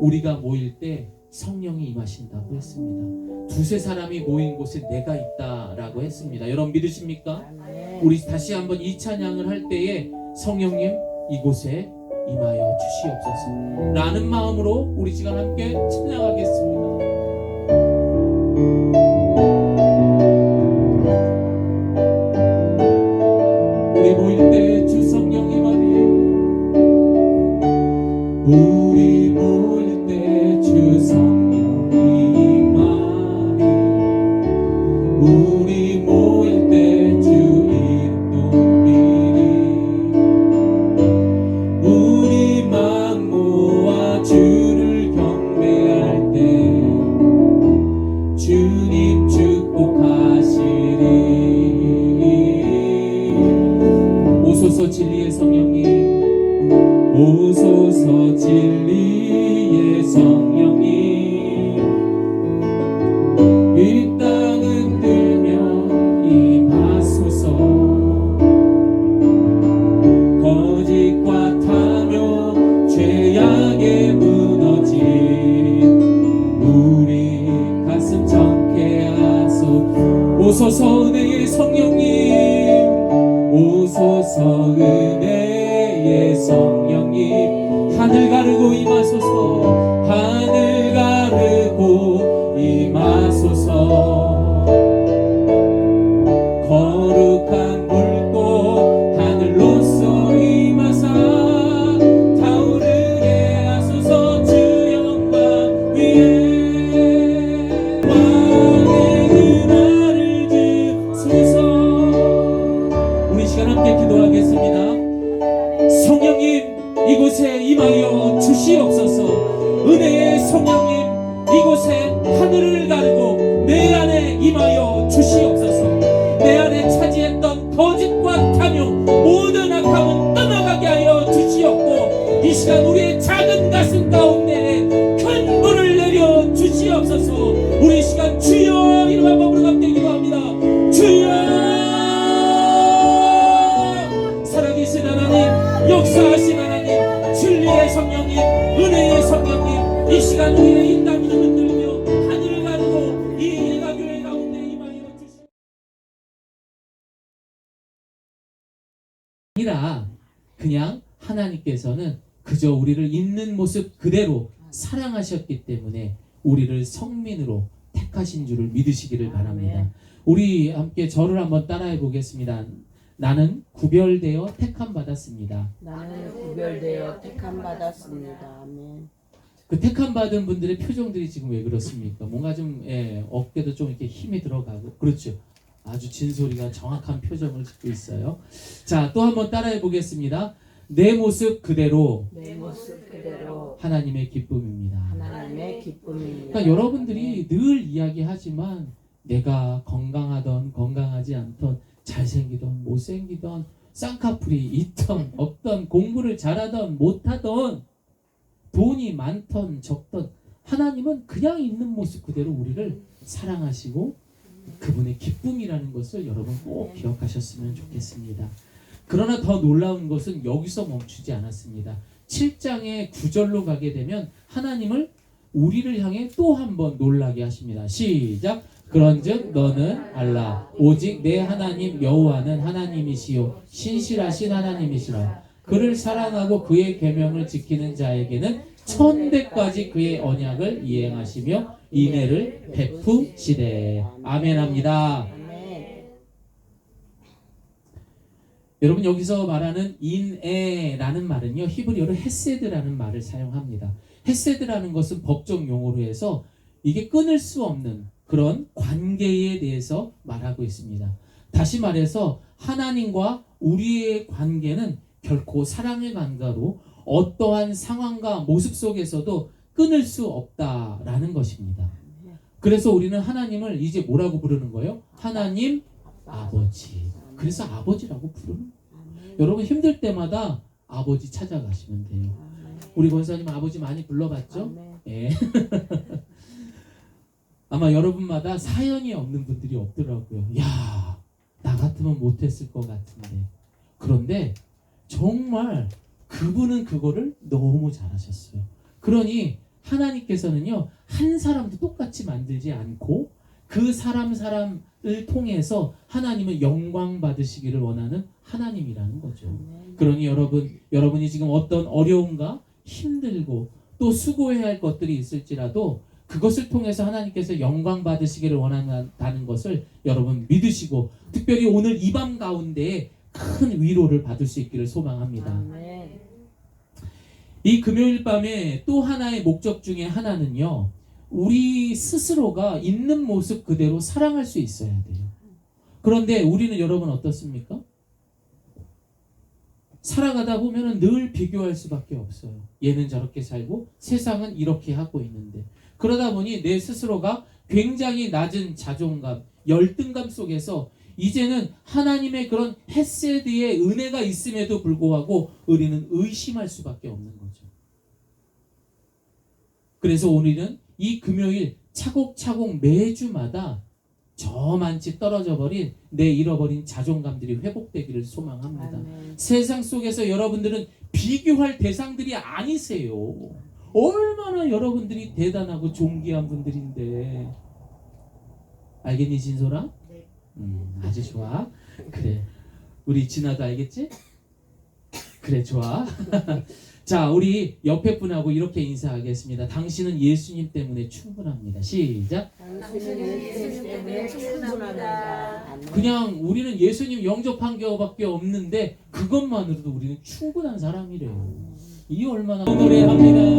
우리가 모일 때 성령이 임하신다고 했습니다. 두세 사람이 모인 곳에 내가 있다라고 했습니다. 여러분 믿으십니까? 우리 다시 한번 이 찬양을 할 때에 성령님 이곳에 임하여 주시옵소서. 라는 마음으로 우리 시간 함께 찬양하겠습니다. 오소서 진리의 성령님 이 땅은 들며 임하소서. 거짓과 타며 죄악에 무너진 우리 가슴 정케 하소. 오소서 은혜의 성령님. 오소서 은혜의 성령님 하늘 가르고 임하소서. 하늘 가르고 임하소서. 거룩한 불꽃 하늘로서 임하사. 타오르게 하소서 주 영광 위에. 왕의 은혜를 주소서. 우리 시간 함께 기도하겠습니다. 성령님 이곳에 임하여 주시옵소서 은혜의 성령님 이곳에 하늘을 가르고 내 안에 임하여 주시옵소서 내 안에 차지했던 거짓과 탐욕 모든 악함은 떠나가게 하여 주시옵고 이 시간 우리의 작은 가슴 가운데 큰 불을 내려 주시옵소서. 우리 이 시간 주여 이름 한 번으로 함께 기도합니다. 주여 이 흔들며 하늘을 가르고 이 예가 교회 가운데 임하여 주시옵소서 아니라 그냥 하나님께서는 그저 우리를 있는 모습 그대로 사랑하셨기 때문에 우리를 성민으로 택하신 줄을 믿으시기를 바랍니다. 우리 함께 저를 한번 따라해 보겠습니다. 나는 구별되어 택함 받았습니다. 나는 구별되어 택함 받았습니다. 아멘. 그 택함 받은 분들의 표정들이 지금 왜 그렇습니까? 뭔가 좀 예, 어깨도 좀 이렇게 힘이 들어가고 그렇죠. 아주 진솔이가 정확한 표정을 짓고 있어요. 자, 또 한번 따라해 보겠습니다. 내 모습 그대로 내 모습 그대로 하나님의 기쁨입니다. 하나님의 기쁨입니다. 그러니까 여러분들이 늘 이야기하지만 내가 건강하던 건강하지 않던 잘생기던 못생기던 쌍꺼풀이 있던 없던 공부를 잘하던 못하던 돈이 많던 적던 하나님은 그냥 있는 모습 그대로 우리를 사랑하시고 그분의 기쁨이라는 것을 여러분 꼭 기억하셨으면 좋겠습니다. 그러나 더 놀라운 것은 여기서 멈추지 않았습니다. 7장의 9절로 가게 되면 하나님을 우리를 향해 또 한 번 놀라게 하십니다. 시작. 그런즉 너는 알라 오직 내 하나님 여호와는 하나님이시요 신실하신 하나님이시라. 그를 사랑하고 그의 계명을 지키는 자에게는 천대까지 그의 언약을 이행하시며 인애를 베푸시되 아멘합니다. 아멘. 여러분 여기서 말하는 인애라는 말은요 히브리어로 헤세드라는 말을 사용합니다. 헤세드라는 것은 법적 용어로 해서 이게 끊을 수 없는 그런 관계에 대해서 말하고 있습니다. 다시 말해서 하나님과 우리의 관계는 결코 사랑의 관계로 어떠한 상황과 모습 속에서도 끊을 수 없다라는 것입니다. 그래서 우리는 하나님을 이제 뭐라고 부르는 거예요? 하나님 아버지. 그래서 아버지라고 부르는 아멘. 여러분 힘들 때마다 아버지 찾아가시면 돼요. 우리 권사님 아버지 많이 불러봤죠? 예. 아마 여러분마다 사연이 없는 분들이 없더라고요. 야, 나 같으면 못했을 것 같은데. 그런데 정말 그분은 그거를 너무 잘하셨어요. 그러니 하나님께서는요 한 사람도 똑같이 만들지 않고 그 사람 사람을 통해서 하나님은 영광 받으시기를 원하는 하나님이라는 거죠. 그러니 여러분 여러분이 지금 어떤 어려움과 힘들고 또 수고해야 할 것들이 있을지라도 그것을 통해서 하나님께서 영광 받으시기를 원한다는 것을 여러분 믿으시고 특별히 오늘 이 밤 가운데 큰 위로를 받을 수 있기를 소망합니다. 이 금요일 밤에 또 하나의 목적 중에 하나는요. 우리 스스로가 있는 모습 그대로 사랑할 수 있어야 돼요. 그런데 우리는 여러분 어떻습니까? 살아가다 보면은 늘 비교할 수밖에 없어요. 얘는 저렇게 살고 세상은 이렇게 하고 있는데 그러다 보니 내 스스로가 굉장히 낮은 자존감, 열등감 속에서 이제는 하나님의 그런 헤세드의 은혜가 있음에도 불구하고 우리는 의심할 수밖에 없는 거죠. 그래서 우리는 이 금요일 차곡차곡 매주마다 저만치 떨어져 버린 내 잃어버린 자존감들이 회복되기를 소망합니다. 아멘. 세상 속에서 여러분들은 비교할 대상들이 아니세요. 얼마나 여러분들이 대단하고 존귀한 분들인데. 알겠니, 진솔아? 네. 음, 아주 좋아. 그래. 우리 진아도 알겠지? 그래, 좋아. 자, 우리 옆에 분하고 이렇게 인사하겠습니다. 당신은 예수님 때문에 충분합니다. 시작. 당신은 예수님 때문에 충분합니다. 그냥 우리는 예수님 영접한 게밖에 없는데 그것만으로도 우리는 충분한 사람이래요. 이 얼마나 노래합니다.